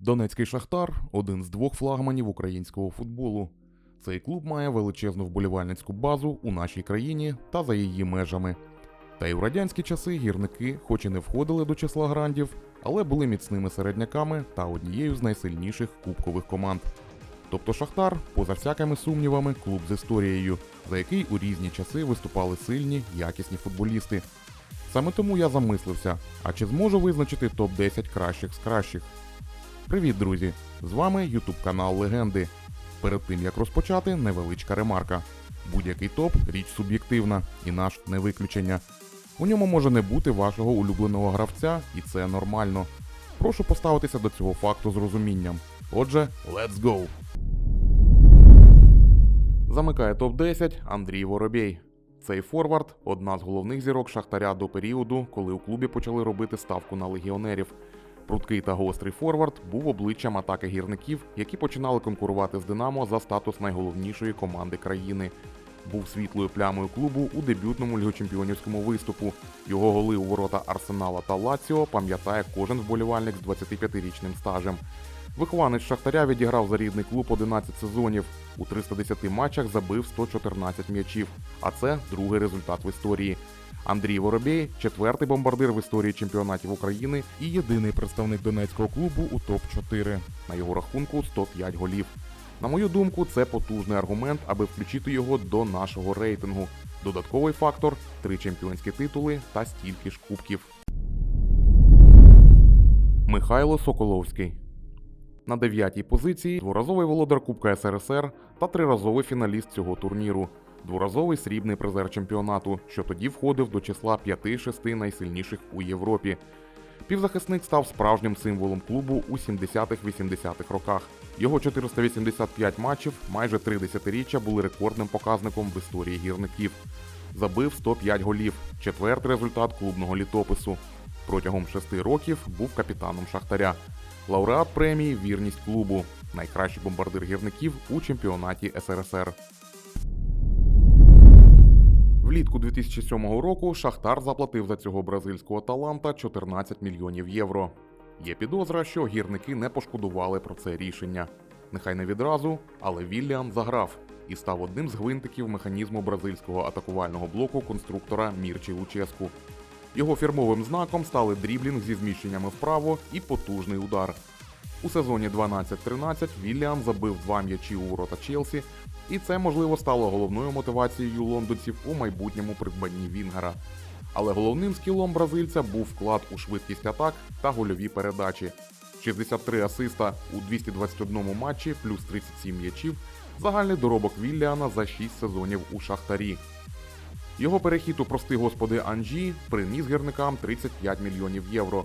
Донецький Шахтар один з двох флагманів українського футболу. Цей клуб має величезну вболівальницьку базу у нашій країні та за її межами. Та й у радянські часи гірники, хоч і не входили до числа грандів, але були міцними середняками та однією з найсильніших кубкових команд. Тобто Шахтар, поза всякими сумнівами, клуб з історією, за який у різні часи виступали сильні, якісні футболісти. Саме тому я замислився, а чи зможу визначити топ-10 кращих з кращих. Привіт, друзі! З вами YouTube канал Легенди. Перед тим як розпочати, невеличка ремарка. Будь-який топ річ суб'єктивна, і наш не виключення. У ньому може не бути вашого улюбленого гравця, і це нормально. Прошу поставитися до цього факту з розумінням. Отже, let's go! Замикає топ-10 Андрій Воробей. Цей форвард одна з головних зірок Шахтаря до періоду, коли у клубі почали робити ставку на легіонерів. Прудкий та гострий форвард був обличчям атаки гірників, які починали конкурувати з Динамо за статус найголовнішої команди країни. Був світлою плямою клубу у дебютному лігочемпіонівському виступу. Його голи у ворота Арсенала та Лаціо пам'ятає кожен вболівальник з 25-річним стажем. Вихованець Шахтаря відіграв за рідний клуб 11 сезонів. У 310 матчах забив 114 м'ячів, а це другий результат в історії. Андрій Воробей четвертий бомбардир в історії чемпіонатів України і єдиний представник донецького клубу у топ-4. На його рахунку 105 голів. На мою думку, це потужний аргумент, аби включити його до нашого рейтингу. Додатковий фактор три чемпіонські титули та стільки ж кубків. Михайло Соколовський на дев'ятій позиції дворазовий володар Кубка СРСР та триразовий фіналіст цього турніру, дворазовий срібний призер чемпіонату, що тоді входив до числа 5-6 найсильніших у Європі. Півзахисник став справжнім символом клубу у 70-80-х роках. Його 485 матчів, майже три десятиріччя були рекордним показником в історії гірників. Забив 105 голів, четвертий результат клубного літопису. Протягом шести років був капітаном Шахтаря. Лауреат премії Вірність клубу, найкращий бомбардир гірників у чемпіонаті СРСР. Влітку 2007 року Шахтар заплатив за цього бразильського таланта 14 мільйонів євро. Є підозра, що гірники не пошкодували про це рішення. Нехай не відразу, але Вілліан заграв і став одним з гвинтиків механізму бразильського атакувального блоку конструктора Мірчі Луческу. Його фірмовим знаком стали дріблінг зі зміщеннями вправо і потужний удар. У сезоні 12-13 Вілліан забив два м'ячі у ворота Челсі, і це можливо стало головною мотивацією лондонців у майбутньому придбанні Вінгера. Але головним скілом бразильця був вклад у швидкість атак та гольові передачі. 63 асиста у 221 матчі плюс 37 м'ячів. Загальний доробок Вілліана за 6 сезонів у Шахтарі. Його перехід у прости господи Анжі приніс гірникам 35 мільйонів євро.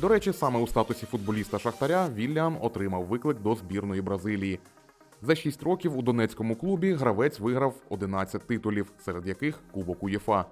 До речі, саме у статусі футболіста Шахтаря Вілліан отримав виклик до збірної Бразилії. За 6 років у донецькому клубі гравець виграв 11 титулів, серед яких Кубок УЄФА.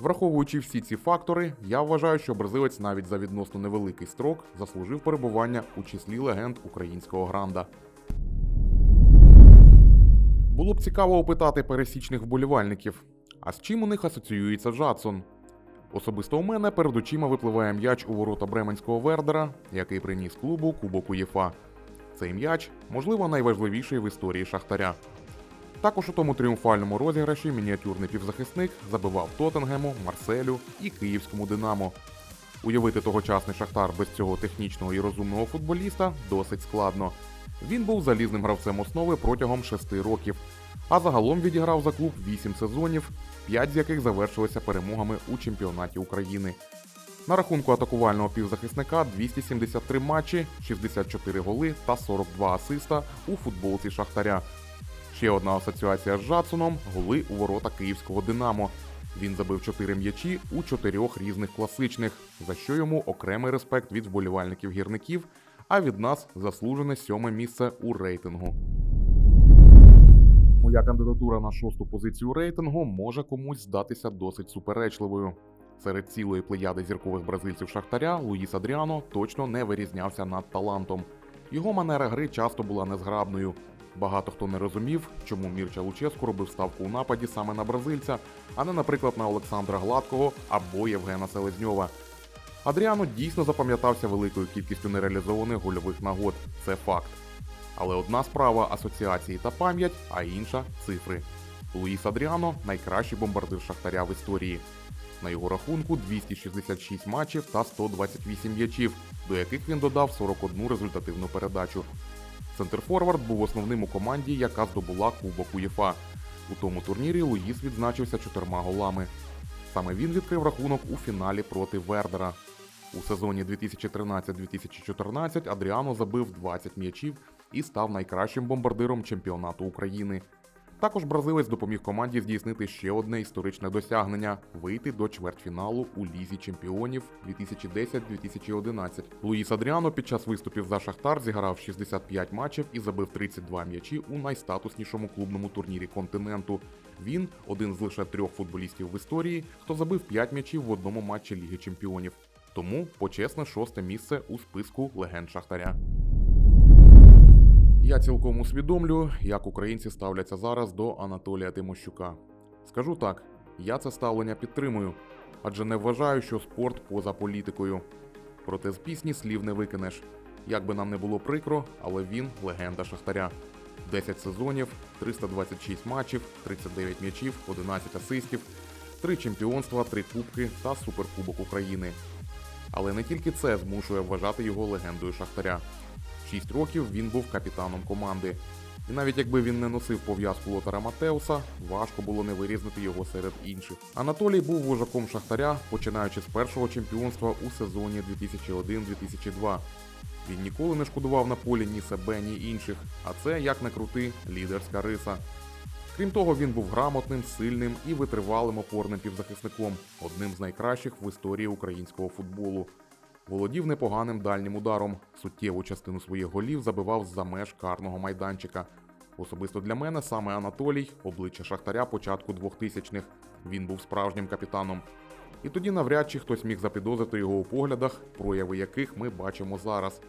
Враховуючи всі ці фактори, я вважаю, що бразилець навіть за відносно невеликий строк заслужив перебування у числі легенд українського гранда. Було б цікаво опитати пересічних вболівальників, а з чим у них асоціюється Джадсон? Особисто у мене перед очима випливає м'яч у ворота Бременського Вердера, який приніс клубу Кубок УЄФА. Цей м'яч, можливо, найважливіший в історії Шахтаря. Також у тому тріумфальному розіграші мініатюрний півзахисник забивав Тоттенгему, Марселю і Київському Динамо. Уявити тогочасний Шахтар без цього технічного і розумного футболіста досить складно. Він був залізним гравцем основи протягом шести років, а загалом відіграв за клуб 8 сезонів, 5 з яких завершилися перемогами у чемпіонаті України. На рахунку атакувального півзахисника 273 матчі, 64 голи та 42 асиста у футболці Шахтаря. Ще одна асоціація з Жадсоном голи у ворота київського Динамо. Він забив 4 м'ячі у чотирьох різних класичних, за що йому окремий респект від вболівальників гірників, а від нас заслужене сьоме місце у рейтингу. Моя кандидатура на шосту позицію рейтингу може комусь здатися досить суперечливою. Серед цілої плеяди зіркових бразильців Шахтаря Луїс Адріано точно не вирізнявся над талантом. Його манера гри часто була незграбною. Багато хто не розумів, чому Мірча Луческу робив ставку у нападі саме на бразильця, а не, наприклад, на Олександра Гладкого або Євгена Селезньова. Адріано дійсно запам'ятався великою кількістю нереалізованих гольових нагод. Це факт. Але одна справа асоціації та пам'ять, а інша цифри. Луїс Адріано найкращий бомбардир Шахтаря в історії. На його рахунку 266 матчів та 128 м'ячів, до яких він додав 41 результативну передачу. Центрфорвард був основним у команді, яка здобула Кубок УЄФА. У тому турнірі Луїс відзначився чотирма голами. Саме він відкрив рахунок у фіналі проти Вердера. У сезоні 2013-2014 Адріано забив 20 м'ячів і став найкращим бомбардиром чемпіонату України. Також бразилець допоміг команді здійснити ще одне історичне досягнення вийти до чвертьфіналу у Лізі чемпіонів 2010-2011. Луїс Адріано під час виступів за Шахтар зіграв 65 матчів і забив 32 м'ячі у найстатуснішому клубному турнірі континенту. Він один з лише трьох футболістів в історії, хто забив 5 м'ячів в одному матчі Ліги Чемпіонів. Тому почесне шосте місце у списку легенд Шахтаря. Я цілком усвідомлю, як українці ставляться зараз до Анатолія Тимощука. Скажу так, я це ставлення підтримую, адже не вважаю, що спорт поза політикою. Проте з пісні слів не викинеш. Як би нам не було прикро, але він легенда Шахтаря. 10 сезонів, 326 матчів, 39 м'ячів, 11 асистів, 3 чемпіонства, 3 кубки та суперкубок України. Але не тільки це змушує вважати його легендою Шахтаря. Шість років він був капітаном команди. І навіть якби він не носив пов'язку Лотара Матеуса, важко було не вирізнити його серед інших. Анатолій був вожаком Шахтаря, починаючи з першого чемпіонства у сезоні 2001-2002. Він ніколи не шкодував на полі ні себе, ні інших, а це, як не крути, лідерська риса. Крім того, він був грамотним, сильним і витривалим опорним півзахисником, одним з найкращих в історії українського футболу. Володів непоганим дальнім ударом. Суттєву частину своїх голів забивав з-за меж карного майданчика. Особисто для мене саме Анатолій, обличчя Шахтаря початку 2000-х. Він був справжнім капітаном. І тоді навряд чи хтось міг запідозрити його у поглядах, прояви яких ми бачимо зараз.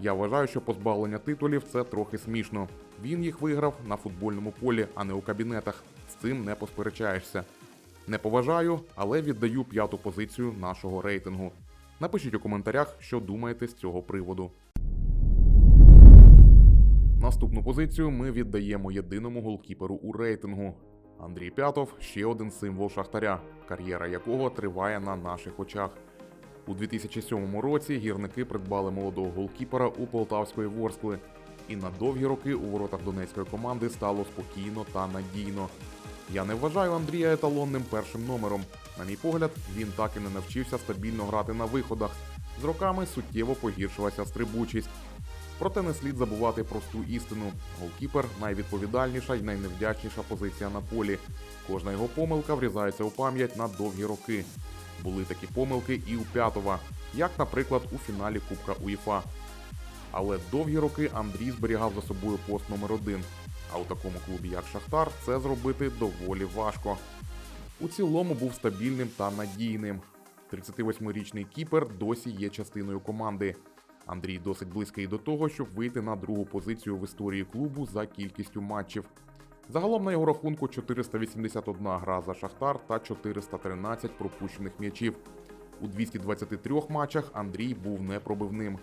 Я вважаю, що позбавлення титулів це трохи смішно. Він їх виграв на футбольному полі, а не у кабінетах. З цим не посперечаєшся. Не поважаю, але віддаю п'яту позицію нашого рейтингу. Напишіть у коментарях, що думаєте з цього приводу. Наступну позицію ми віддаємо єдиному голкіперу у рейтингу. Андрій П'ятов ще один символ Шахтаря, кар'єра якого триває на наших очах. У 2007 році гірники придбали молодого голкіпера у Полтавської Ворскли, і на довгі роки у воротах донецької команди стало спокійно та надійно. Я не вважаю Андрія еталонним першим номером. На мій погляд, він так і не навчився стабільно грати на виходах. З роками суттєво погіршилася стрибучість. Проте не слід забувати просту істину: голкіпер найвідповідальніша і найневдячніша позиція на полі. Кожна його помилка врізається у пам'ять на довгі роки. Були такі помилки і у п'ятова, як, наприклад, у фіналі Кубка УЄФА. Але довгі роки Андрій зберігав за собою пост номер один. А у такому клубі, як Шахтар, це зробити доволі важко. У цілому був стабільним та надійним. 38-річний кіпер досі є частиною команди. Андрій досить близький до того, щоб вийти на другу позицію в історії клубу за кількістю матчів. Загалом на його рахунку 481 гра за Шахтар та 413 пропущених м'ячів. У 223 матчах Андрій був непробивним.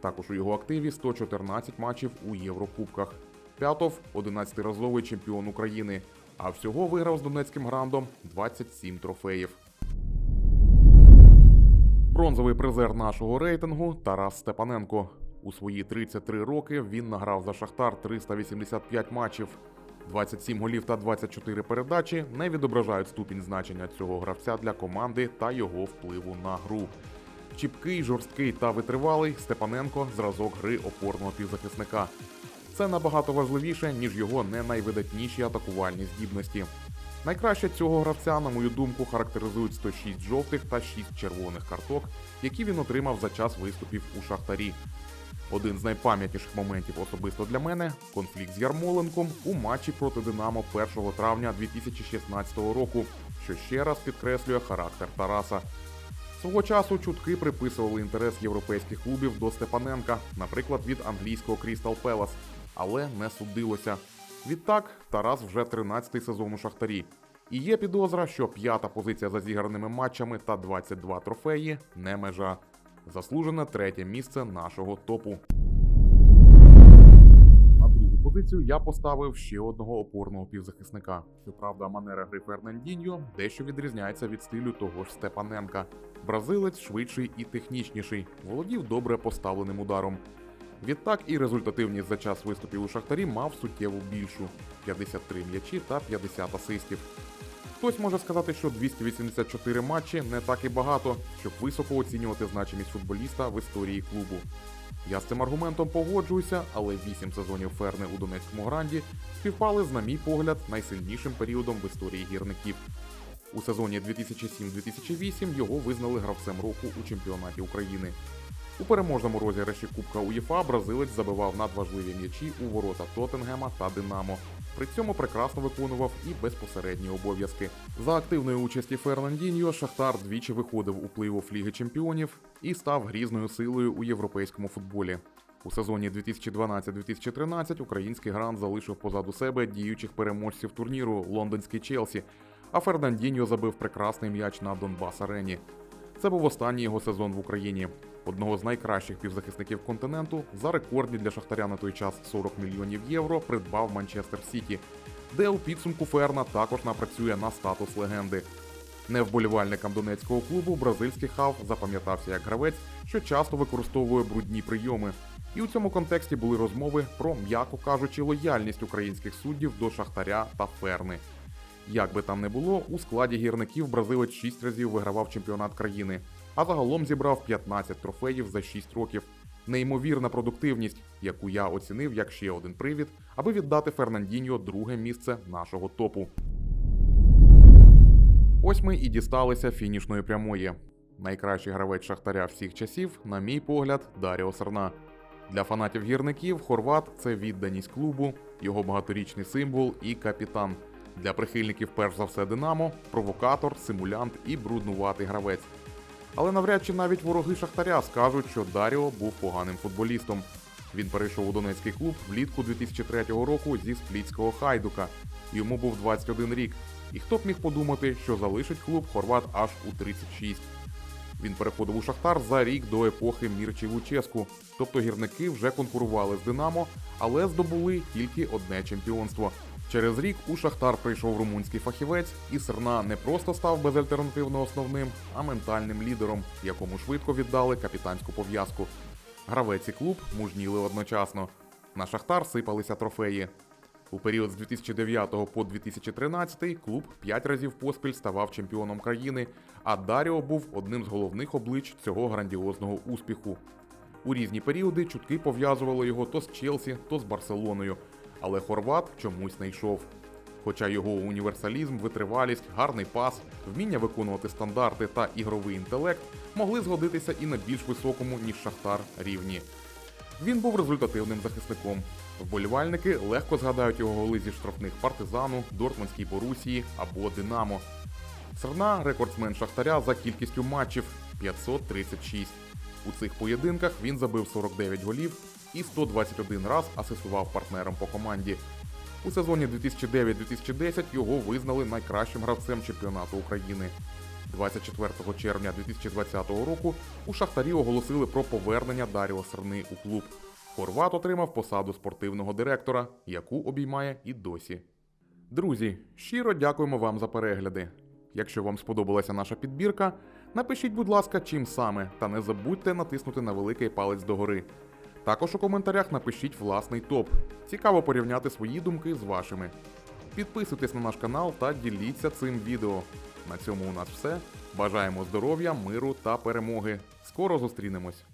Також у його активі 114 матчів у Єврокубках. П'ятов 11-разовий чемпіон України, а всього виграв з донецьким грандом 27 трофеїв. Бронзовий призер нашого рейтингу Тарас Степаненко. У свої 33 роки він награв за Шахтар 385 матчів. 27 голів та 24 передачі не відображають ступінь значення цього гравця для команди та його впливу на гру. Чіпкий, жорсткий та витривалий Степаненко зразок гри опорного півзахисника. Це набагато важливіше, ніж його не найвидатніші атакувальні здібності. Найкраще цього гравця, на мою думку, характеризують 106 жовтих та 6 червоних карток, які він отримав за час виступів у Шахтарі. Один з найпам'ятніших моментів особисто для мене конфлікт з Ярмоленком у матчі проти Динамо 1 травня 2016 року, що ще раз підкреслює характер Тараса. Свого часу чутки приписували інтерес європейських клубів до Степаненка, наприклад, від англійського Crystal Palace, але не судилося. Відтак, Тарас вже 13-й сезон у Шахтарі. І є підозра, що п'ята позиція за зіграними матчами та 22 трофеї не межа. Заслужене третє місце нашого топу. На другу позицію я поставив ще одного опорного півзахисника. Щоправда, манера гри Фернандіньо дещо відрізняється від стилю того ж Степаненка. Бразилець швидший і технічніший, володів добре поставленим ударом. Відтак і результативність за час виступів у Шахтарі мав суттєво більшу 53 м'ячі та 50 асистів. Хтось може сказати, що 284 матчі не так і багато, щоб високо оцінювати значимість футболіста в історії клубу. Я з цим аргументом погоджуюся, але 8 сезонів Ферни у Донецькому гранді співпали з, на мій погляд, найсильнішим періодом в історії гірників. У сезоні 2007-2008 його визнали гравцем року у чемпіонаті України. У переможному розіграші Кубка УЄФА бразилець забивав надважливі м'ячі у ворота Тоттенгема та Динамо. При цьому прекрасно виконував і безпосередні обов'язки. За активної участі Фернандіньо Шахтар двічі виходив у плей-офф Ліги Чемпіонів і став грізною силою у європейському футболі. У сезоні 2012-2013 український грант залишив позаду себе діючих переможців турніру лондонський Челсі, а Фернандіньо забив прекрасний м'яч на Донбас Арені. Це був останній його сезон в Україні. Одного з найкращих півзахисників континенту за рекордні для Шахтаря на той час 40 мільйонів євро придбав Манчестер Сіті, де у підсумку Ферна також напрацює на статус легенди. Не вболівальникам донецького клубу бразильський хав запам'ятався як гравець, що часто використовує брудні прийоми. І у цьому контексті були розмови про, м'яко кажучи, лояльність українських суддів до Шахтаря та Ферни. Як би там не було, у складі гірників бразилець 6 разів вигравав чемпіонат країни, а загалом зібрав 15 трофеїв за 6 років. Неймовірна продуктивність, яку я оцінив як ще один привід, аби віддати Фернандіньо друге місце нашого топу. Ось ми і дісталися фінішної прямої. Найкращий гравець Шахтаря всіх часів, на мій погляд, Даріо Серна. Для фанатів гірників Хорват це відданість клубу, його багаторічний символ і капітан. Для прихильників, перш за все, Динамо, провокатор, симулянт і бруднуватий гравець. Але навряд чи навіть вороги Шахтаря скажуть, що Даріо був поганим футболістом. Він перейшов у Донецький клуб влітку 2003 року зі сплітського хайдука. Йому був 21 рік. І хто б міг подумати, що залишить клуб Хорват аж у 36. Він переходив у Шахтар за рік до епохи Мірчі Луческу. Тобто гірники вже конкурували з Динамо, але здобули тільки одне чемпіонство. Через рік у Шахтар прийшов румунський фахівець, і Серна не просто став безальтернативно основним, а ментальним лідером, якому швидко віддали капітанську пов'язку. Гравець і клуб мужніли одночасно. На Шахтар сипалися трофеї. У період з 2009 по 2013 клуб п'ять разів поспіль ставав чемпіоном країни, а Даріо був одним з головних облич цього грандіозного успіху. У різні періоди чутки пов'язували його то з Челсі, то з Барселоною, але Хорват чомусь не йшов. Хоча його універсалізм, витривалість, гарний пас, вміння виконувати стандарти та ігровий інтелект могли згодитися і на більш високому, ніж Шахтар, рівні. Він був результативним захисником. Вболівальники легко згадають його голи зі штрафних партизану, Дортмундській Борусії або Динамо. Серна рекордсмен Шахтаря за кількістю матчів 536. У цих поєдинках він забив 49 голів і 121 раз асистував партнерам по команді. У сезоні 2009-2010 його визнали найкращим гравцем чемпіонату України. 24 червня 2020 року у Шахтарі оголосили про повернення Даріо Серни у клуб. Хорват отримав посаду спортивного директора, яку обіймає і досі. Друзі, щиро дякуємо вам за перегляди. Якщо вам сподобалася наша підбірка, напишіть, будь ласка, чим саме, та не забудьте натиснути на великий палець догори. Також у коментарях напишіть власний топ. Цікаво порівняти свої думки з вашими. Підписуйтесь на наш канал та діліться цим відео. На цьому у нас все. Бажаємо здоров'я, миру та перемоги. Скоро зустрінемось!